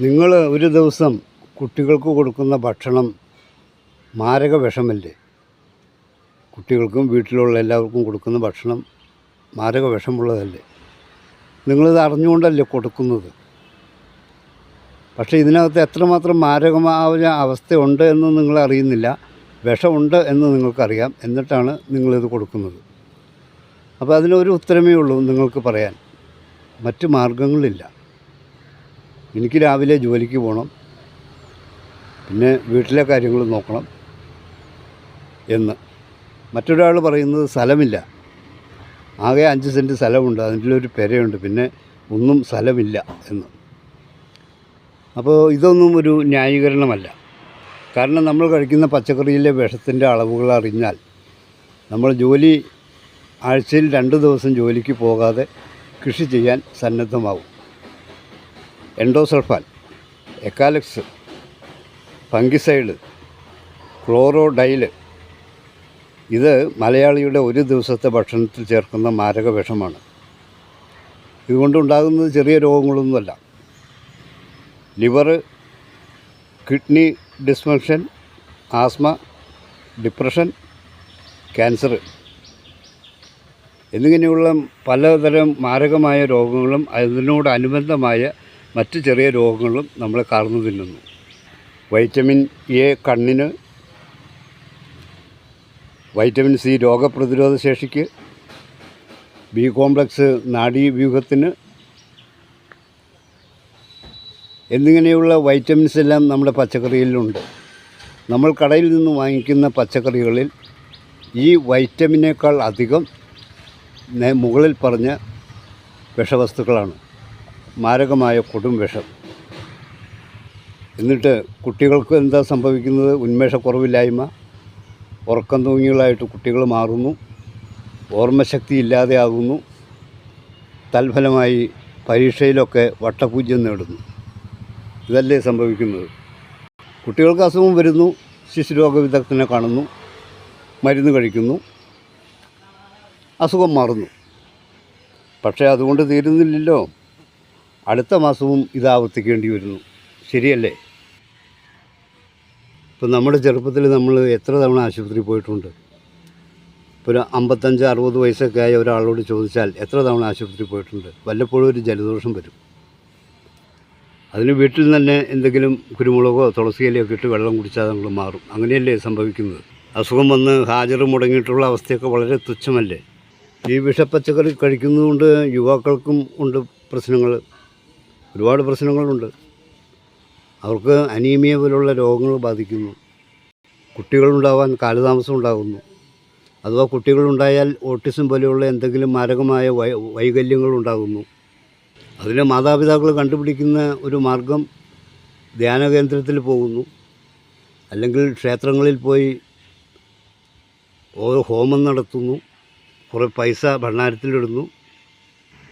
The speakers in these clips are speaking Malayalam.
നിങ്ങൾ ഒരു ദിവസം കുട്ടികൾക്ക് കൊടുക്കുന്ന ഭക്ഷണം മാരക വിഷമല്ലേ? കുട്ടികൾക്കും വീട്ടിലുള്ള എല്ലാവർക്കും കൊടുക്കുന്ന ഭക്ഷണം മാരക വിഷമുള്ളതല്ലേ നിങ്ങളിത് അറിഞ്ഞുകൊണ്ടല്ലേ കൊടുക്കുന്നത്? പക്ഷേ ഇതിനകത്ത് എത്രമാത്രം മാരകമായ അവസ്ഥയുണ്ട് എന്ന് നിങ്ങൾ അറിയുന്നില്ല വിഷമുണ്ട് എന്ന് നിങ്ങൾക്കറിയാം എന്നിട്ടാണ് നിങ്ങളിത് കൊടുക്കുന്നത്. അപ്പോൾ അതിനൊരു ഉത്തരമേ ഉള്ളൂ നിങ്ങൾക്ക് പറയാൻ. മറ്റ് മാർഗങ്ങളില്ല. എനിക്ക് രാവിലെ ജോലിക്ക് പോകണം. പിന്നെ വീട്ടിലെ കാര്യങ്ങൾ നോക്കണം എന്ന്. മറ്റൊരാൾ പറയുന്നത് സ്ഥലമില്ല. ആകെ അഞ്ച് സെന്റ് സ്ഥലമുണ്ട്. അതിലൊരു പെരയുണ്ട്. പിന്നെ ഒന്നും സ്ഥലമില്ല എന്ന്. അപ്പോൾ ഇതൊന്നും ഒരു ന്യായീകരണമല്ല. കാരണം നമ്മൾ കഴിക്കുന്ന പച്ചക്കറിയിലെ വിഷത്തിന്റെ അളവുകൾ അറിഞ്ഞാൽ നമ്മൾ ജോലി ആഴ്ചയിൽ രണ്ട് ദിവസം ജോലിക്ക് പോകാതെ കൃഷി ചെയ്യാൻ സന്നദ്ധമാവും. എൻഡോസൾഫാൻ എക്കാലക്സ് ഫംഗിസൈഡ് ക്ലോറോഡൈൽ. ഇത് മലയാളിയുടെ ഒരു ദിവസത്തെ ഭക്ഷണത്തിൽ ചേർക്കുന്ന മാരക വിഷമാണ്. ഇതുകൊണ്ടുണ്ടാകുന്നത് ചെറിയ രോഗങ്ങളൊന്നുമല്ല. Liver kidney dysfunction asthma depression cancer എന്നിങ്ങനെയുള്ള പലതരം മാരകമായ രോഗങ്ങളും അതിനോടനുബന്ധമായ മറ്റ് ചെറിയ രോഗങ്ങളും നമ്മളെ കാർന്നു തിന്നുന്നു. വൈറ്റമിൻ എ കണ്ണിന് വൈറ്റമിൻ സി രോഗപ്രതിരോധ ശേഷിക്ക് ബി കോംപ്ലക്സ് നാഡീവ്യൂഹത്തിന് എന്നിങ്ങനെയുള്ള വൈറ്റമിൻസ് എല്ലാം നമ്മുടെ പച്ചക്കറിയിലുണ്ട്. നമ്മൾ കടയിൽ നിന്ന് വാങ്ങിക്കുന്ന പച്ചക്കറികളിൽ ഈ വൈറ്റമിനേക്കാൾ അധികം മുകളിൽ പറഞ്ഞ വിഷവസ്തുക്കളാണ്. മാരകമായ കൊടും വിഷം. എന്നിട്ട് കുട്ടികൾക്ക് എന്താ സംഭവിക്കുന്നത്? ഉന്മേഷക്കുറവില്ലായ്മ ഉറക്കം തൂങ്ങികളായിട്ട് കുട്ടികൾ മാറുന്നു. ഓർമ്മശക്തി ഇല്ലാതെയാകുന്നു തൽഫലമായി പരീക്ഷയിലൊക്കെ വട്ടപൂജ്യം നേടുന്നു. ഇതല്ലേ സംഭവിക്കുന്നത്. കുട്ടികൾക്ക് അസുഖം വരുന്നു. ശിശുരോഗ വിദഗ്ധനെ കാണുന്നു. മരുന്ന് കഴിക്കുന്നു. അസുഖം മാറുന്നു. പക്ഷേ അതുകൊണ്ട് തീരുന്നില്ലല്ലോ. അടുത്ത മാസവും ഇത് ആവർത്തിക്കേണ്ടി വരുന്നു. ശരിയല്ലേ? ഇപ്പം നമ്മുടെ ചെറുപ്പത്തിൽ നമ്മൾ എത്ര തവണ ആശുപത്രിയിൽ പോയിട്ടുണ്ട്? ഇപ്പോൾ ഒരു അമ്പത്തഞ്ച് അറുപത് വയസ്സൊക്കെ ആയ ഒരാളോട് ചോദിച്ചാൽ എത്ര തവണ ആശുപത്രിയിൽ പോയിട്ടുണ്ട്? വല്ലപ്പോഴും ഒരു ജലദോഷം വരും. അതിന് വീട്ടിൽ തന്നെ എന്തെങ്കിലും കുരുമുളകോ തുളസിയിലയോ ഒക്കെ ഇട്ട് വെള്ളം കുടിച്ചാൽ നമ്മൾ മാറും. അങ്ങനെയല്ലേ സംഭവിക്കുന്നത്? അസുഖം വന്ന് ഹാജർ മുടങ്ങിയിട്ടുള്ള അവസ്ഥയൊക്കെ വളരെ തുച്ഛമല്ലേ? ഈ വിഷപ്പച്ചക്കറി കഴിക്കുന്നതുകൊണ്ട് യുവാക്കൾക്കും ഉണ്ട് പ്രശ്നങ്ങൾ. ഒരുപാട് പ്രശ്നങ്ങളുണ്ട്. അവർക്ക് അനീമിയ പോലുള്ള രോഗങ്ങൾ ബാധിക്കുന്നു. കുട്ടികളുണ്ടാവാൻ കാലതാമസം ഉണ്ടാകുന്നു. അഥവാ കുട്ടികളുണ്ടായാൽ ഓട്ടിസം പോലെയുള്ള എന്തെങ്കിലും മാരകമായ വൈ വൈകല്യങ്ങളുണ്ടാകുന്നു അതിന് മാതാപിതാക്കൾ കണ്ടുപിടിക്കുന്ന ഒരു മാർഗം ധ്യാന കേന്ദ്രത്തിൽ പോകുന്നു. അല്ലെങ്കിൽ ക്ഷേത്രങ്ങളിൽ പോയി ഓരോ ഹോമം നടത്തുന്നു. കുറേ പൈസ ഭണ്ണാരത്തിലിടുന്നു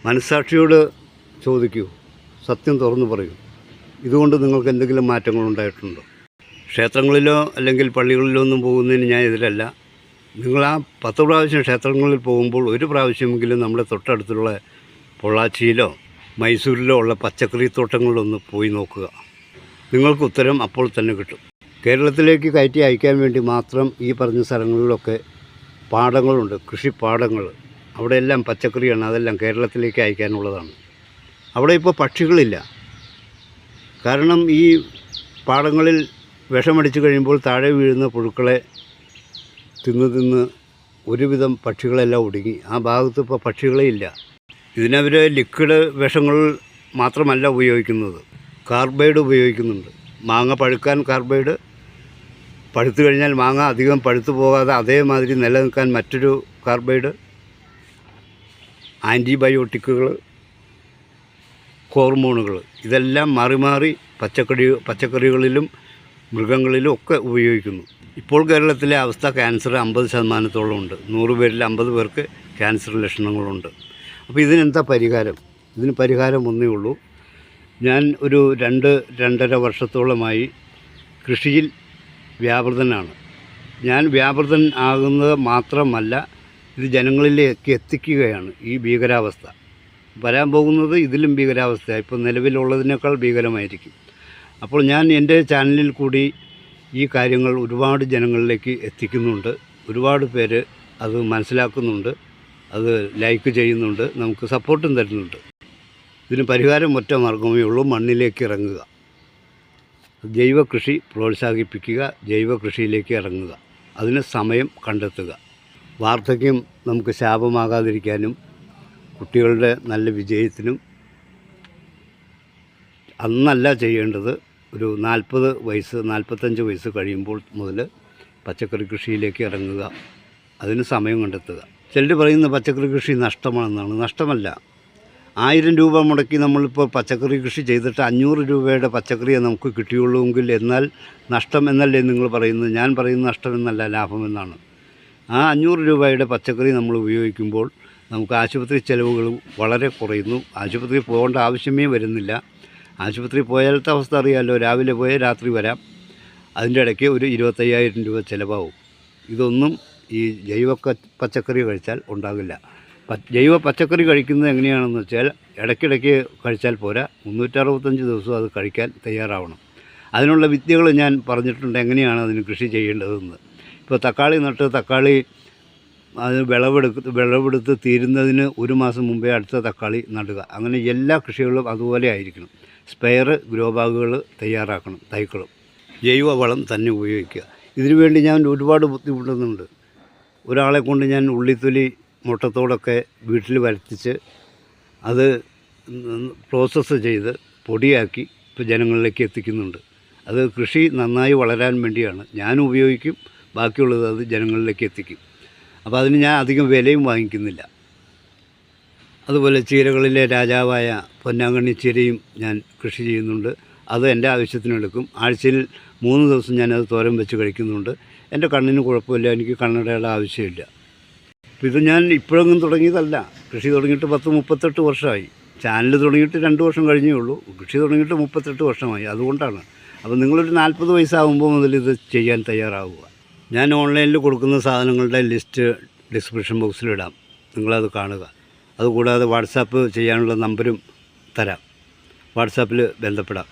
മനസ്സാക്ഷിയോട് ചോദിക്കൂ. സത്യം തുറന്നു പറയും. ഇതുകൊണ്ട് നിങ്ങൾക്ക് എന്തെങ്കിലും മാറ്റങ്ങൾ ഉണ്ടായിട്ടുണ്ടോ? ക്ഷേത്രങ്ങളിലോ അല്ലെങ്കിൽ പള്ളികളിലോ ഒന്നും പോകുന്നതിന് ഞാൻ എതിരല്ല നിങ്ങൾ ആ പത്ത് പ്രാവശ്യം ക്ഷേത്രങ്ങളിൽ പോകുമ്പോൾ ഒരു പ്രാവശ്യമെങ്കിലും നമ്മുടെ തൊട്ടടുത്തുള്ള പൊള്ളാച്ചിയിലോ മൈസൂരിലോ ഉള്ള പച്ചക്കറി തോട്ടങ്ങളിലൊന്ന് പോയി നോക്കുക. നിങ്ങൾക്ക് ഉത്തരം അപ്പോൾ തന്നെ കിട്ടും. കേരളത്തിലേക്ക് കയറ്റി അയക്കാൻ വേണ്ടി മാത്രം ഈ പറഞ്ഞ സ്ഥലങ്ങളിലൊക്കെ പാടങ്ങളുണ്ട്. കൃഷിപ്പാടങ്ങൾ. അവിടെയെല്ലാം പച്ചക്കറിയാണ്. അതെല്ലാം കേരളത്തിലേക്ക് അയക്കാനുള്ളതാണ്. അവിടെ ഇപ്പോൾ പക്ഷികളില്ല. കാരണം ഈ പാടങ്ങളിൽ വിഷമടിച്ചു കഴിയുമ്പോൾ താഴെ വീഴുന്ന പുഴുക്കളെ തിന്ന് തിന്ന് ഒരുവിധം പക്ഷികളെല്ലാം ഒടുങ്ങി. ആ ഭാഗത്ത് ഇപ്പോൾ പക്ഷികളേ ഇല്ല. ഇതിനവർ ലിക്വിഡ് വിഷങ്ങൾ മാത്രമല്ല ഉപയോഗിക്കുന്നത്. കാർബൈഡ് ഉപയോഗിക്കുന്നുണ്ട്. മാങ്ങ പഴുക്കാൻ കാർബൈഡ്. പഴുത്തു കഴിഞ്ഞാൽ മാങ്ങ അധികം പഴുത്തു പോകാതെ അതേമാതിരി നിലനിൽക്കാൻ മറ്റൊരു കാർബൈഡ്. ആന്റിബയോട്ടിക്കുകൾ. ഹോർമോണുകൾ ഇതെല്ലാം മാറി മാറി പച്ചക്കറി പച്ചക്കറികളിലും മൃഗങ്ങളിലും ഒക്കെ ഉപയോഗിക്കുന്നു. ഇപ്പോൾ കേരളത്തിലെ അവസ്ഥ ക്യാൻസർ അമ്പത് ശതമാനത്തോളം ഉണ്ട്. നൂറ് പേരിൽ അമ്പത് പേർക്ക് ക്യാൻസർ ലക്ഷണങ്ങളുണ്ട്. അപ്പോൾ ഇതിനെന്താ പരിഹാരം? ഇതിന് പരിഹാരം ഒന്നേ ഉള്ളൂ. ഞാൻ ഒരു രണ്ട് രണ്ടര വർഷത്തോളമായി കൃഷിയിൽ വ്യാപൃതനാണ്. ഞാൻ വ്യാപൃതൻ ആകുന്നത് മാത്രമല്ല ഇത് ജനങ്ങളിലേക്ക് എത്തിക്കുകയാണ് ഈ ഭീകരാവസ്ഥ. വരാൻ പോകുന്നത് ഇതിലും ഭീകരാവസ്ഥ ഇപ്പോൾ നിലവിലുള്ളതിനേക്കാൾ ഭീകരമായിരിക്കും. അപ്പോൾ ഞാൻ എന്റെ ചാനലിൽ കൂടി ഈ കാര്യങ്ങൾ ഒരുപാട് ജനങ്ങളിലേക്ക് എത്തിക്കുന്നുണ്ട്. ഒരുപാട് പേര് അത് മനസ്സിലാക്കുന്നുണ്ട്. അത് ലൈക്ക് ചെയ്യുന്നുണ്ട്. നമുക്ക് സപ്പോർട്ടും തരുന്നുണ്ട്. ഇതിന് പരിഹാരം ഒറ്റ മാർഗമേ ഉള്ളൂ. മണ്ണിലേക്ക് ഇറങ്ങുക. ജൈവ കൃഷി പ്രോത്സാഹിപ്പിക്കുക. ജൈവ കൃഷിയിലേക്ക് ഇറങ്ങുക. അതിന് സമയം കണ്ടെത്തുക. വാർദ്ധക്യം നമുക്ക് ശാപമാകാതിരിക്കാനും കുട്ടികളുടെ നല്ല വിജയത്തിനും അന്നല്ല ചെയ്യേണ്ടത് ഒരു നാൽപ്പത് വയസ്സ് നാൽപ്പത്തഞ്ച് വയസ്സ് കഴിയുമ്പോൾ മുതൽ പച്ചക്കറി കൃഷിയിലേക്ക് ഇറങ്ങുക. അതിന് സമയം കണ്ടെത്തുക. ചിലർ പറയുന്ന പച്ചക്കറി കൃഷി നഷ്ടമാണെന്നാണ്. നഷ്ടമല്ല. ആയിരം രൂപ മുടക്കി നമ്മളിപ്പോൾ പച്ചക്കറി കൃഷി ചെയ്തിട്ട് അഞ്ഞൂറ് രൂപയുടെ പച്ചക്കറിയെ നമുക്ക് കിട്ടിയുള്ളൂവെങ്കിൽ എന്നാൽ നഷ്ടം എന്നല്ലേ നിങ്ങൾ പറയുന്നത്? ഞാൻ പറയുന്ന നഷ്ടമെന്നല്ല ലാഭം എന്നാണ്. ആ അഞ്ഞൂറ് രൂപയുടെ പച്ചക്കറി നമ്മൾ ഉപയോഗിക്കുമ്പോൾ നമുക്ക് ആശുപത്രി ചിലവുകൾ വളരെ കുറയുന്നു. ആശുപത്രി പോകേണ്ട ആവശ്യമേ വരുന്നില്ല. ആശുപത്രി പോയാലത്തെ അവസ്ഥ അറിയാമല്ലോ രാവിലെ പോയാൽ രാത്രി വരാം. അതിന്റെ ഇടയ്ക്ക് ഒരു ഇരുപത്തയ്യായിരം രൂപ ചിലവാകും. ഇതൊന്നും ഈ ജൈവ പച്ചക്കറി കഴിച്ചാൽ ഉണ്ടാകില്ല. ജൈവ പച്ചക്കറി കഴിക്കുന്നത് എങ്ങനെയാണെന്ന് വെച്ചാൽ ഇടയ്ക്കിടയ്ക്ക് കഴിച്ചാൽ പോരാ. മുന്നൂറ്ററുപത്തഞ്ച് ദിവസം അത് കഴിക്കാൻ തയ്യാറാവണം. അതിനുള്ള വിദ്യകൾ ഞാൻ പറഞ്ഞിട്ടുണ്ട് എങ്ങനെയാണ് അതിന് കൃഷി ചെയ്യേണ്ടതെന്ന്. ഇപ്പോൾ തക്കാളി നട്ട് തക്കാളി അത് വിളവെടുത്ത് വിളവെടുത്ത് തീരുന്നതിന് ഒരു മാസം മുമ്പേ അടുത്ത തക്കാളി നടുക. അങ്ങനെ എല്ലാ കൃഷികളും അതുപോലെ ആയിരിക്കണം. സ്പെയർ ഗ്രോ ബാഗുകൾ തയ്യാറാക്കണം തൈക്കളും. ജൈവ വളം തന്നെ ഉപയോഗിക്കുക. ഇതിനുവേണ്ടി ഞാൻ ഒരുപാട് ബുദ്ധിമുട്ടുന്നുണ്ട്. ഒരാളെ കൊണ്ട് ഞാൻ ഉള്ളിത്തൊലി മുട്ടത്തോടൊക്കെ വീട്ടിൽ വരുത്തിച്ച് അത് പ്രോസസ്സ് ചെയ്ത് പൊടിയാക്കി ഇപ്പോൾ ജനങ്ങളിലേക്ക് എത്തിക്കുന്നുണ്ട്. അത് കൃഷി നന്നായി വളരാൻ വേണ്ടിയാണ്. ഞാൻ ഉപയോഗിക്കും ബാക്കിയുള്ളത് അത് ജനങ്ങളിലേക്ക് എത്തിക്കും. അപ്പോൾ അതിന് ഞാൻ അധികം വിലയും വാങ്ങിക്കുന്നില്ല. അതുപോലെ ചീരകളിലെ രാജാവായ പൊന്നാങ്കണ്ണി ചീരയും ഞാൻ കൃഷി ചെയ്യുന്നുണ്ട്. അത് എന്റെ ആവശ്യത്തിനെടുക്കും ആഴ്ചയിൽ മൂന്ന് ദിവസം ഞാനത് തോരൻ വെച്ച് കഴിക്കുന്നുണ്ട്. എന്റെ കണ്ണിന് കുഴപ്പമില്ല. എനിക്ക് കണ്ണടയുടെ ആവശ്യമില്ല. ഇത് ഞാൻ ഇപ്പോഴൊന്നും തുടങ്ങിയതല്ല. കൃഷി തുടങ്ങിയിട്ട് പത്ത് മുപ്പത്തെട്ട് വർഷമായി. ചാനൽ തുടങ്ങിയിട്ട് രണ്ട് വർഷം കഴിഞ്ഞേ ഉള്ളൂ. കൃഷി തുടങ്ങിയിട്ട് മുപ്പത്തെട്ട് വർഷമായി. അതുകൊണ്ടാണ്. അപ്പോൾ നിങ്ങളൊരു നാൽപ്പത് വയസ്സാകുമ്പോൾ മുതൽ ഇത് ചെയ്യാൻ തയ്യാറാവുക. ഞാൻ ഓൺലൈനിൽ കൊടുക്കുന്ന സാധനങ്ങളുടെ ലിസ്റ്റ് ഡിസ്ക്രിപ്ഷൻ ബോക്സിലിടാം നിങ്ങളത് കാണുക. അതുകൂടാതെ വാട്സാപ്പ് ചെയ്യാനുള്ള നമ്പരും തരാം. വാട്സാപ്പിൽ ബന്ധപ്പെടാം.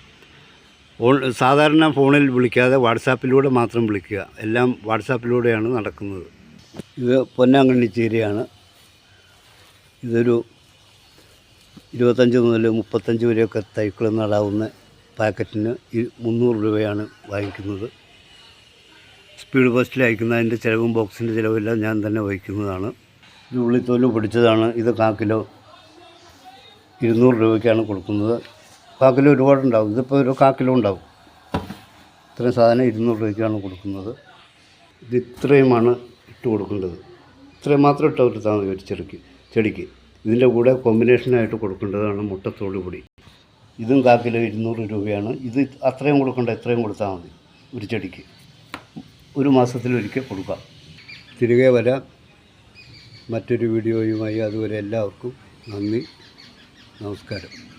ഓൺ സാധാരണ ഫോണിൽ വിളിക്കാതെ വാട്സാപ്പിലൂടെ മാത്രം വിളിക്കുക. എല്ലാം വാട്സാപ്പിലൂടെയാണ് നടക്കുന്നത്. ഇത് പൊന്നാങ്കണ്ണി ചീരയാണ്. ഇതൊരു ഇരുപത്തഞ്ച് മുതൽ മുപ്പത്തഞ്ച് വരെയൊക്കെ തൈക്കൾ നടാവുന്ന പാക്കറ്റിന് മുന്നൂറ് രൂപയാണ് വാങ്ങിക്കുന്നത്. സ്പീഡ് പോസ്റ്റിൽ അയക്കുന്നതിന്റെ ചിലവും ബോക്സിന്റെ ചിലവെല്ലാം ഞാൻ തന്നെ വഹിക്കുന്നതാണ്. ഇത് ഉള്ളിത്തോൽ പിടിച്ചതാണ്. ഇത് കാ കിലോ ഇരുന്നൂറ് രൂപയ്ക്കാണ് കൊടുക്കുന്നത്. കാ കിലോ ഒരുപാടുണ്ടാവും. ഇതിപ്പോൾ ഒരു കാ കിലോ ഉണ്ടാവും. ഇത്രയും സാധനം ഇരുന്നൂറ് രൂപയ്ക്കാണ് കൊടുക്കുന്നത്. ഇത് ഇത്രയുമാണ് ഇട്ട് കൊടുക്കേണ്ടത്. ഇത്രയും മാത്രം ഇട്ട് കൊടുത്താൽ താമസം ഒരു ചെടിക്ക് ചെടിക്ക്. ഇതിന്റെ കൂടെ കോമ്പിനേഷനായിട്ട് കൊടുക്കേണ്ടതാണ് മുട്ടത്തോട് പൊടി. ഇതും കാ കിലോ ഇരുന്നൂറ് രൂപയാണ്. ഇത് അത്രയും കൊടുക്കേണ്ട ഇത്രയും കൊടുത്താൽ മതി ഒരു ചെടിക്ക്. ഒരു മാസത്തിലൊരിക്കൽ കൊടുക്കാം. തിരികെ വരാം. മറ്റൊരു വീഡിയോയുമായി അതുവരെ എല്ലാവർക്കും നന്ദി. നമസ്കാരം.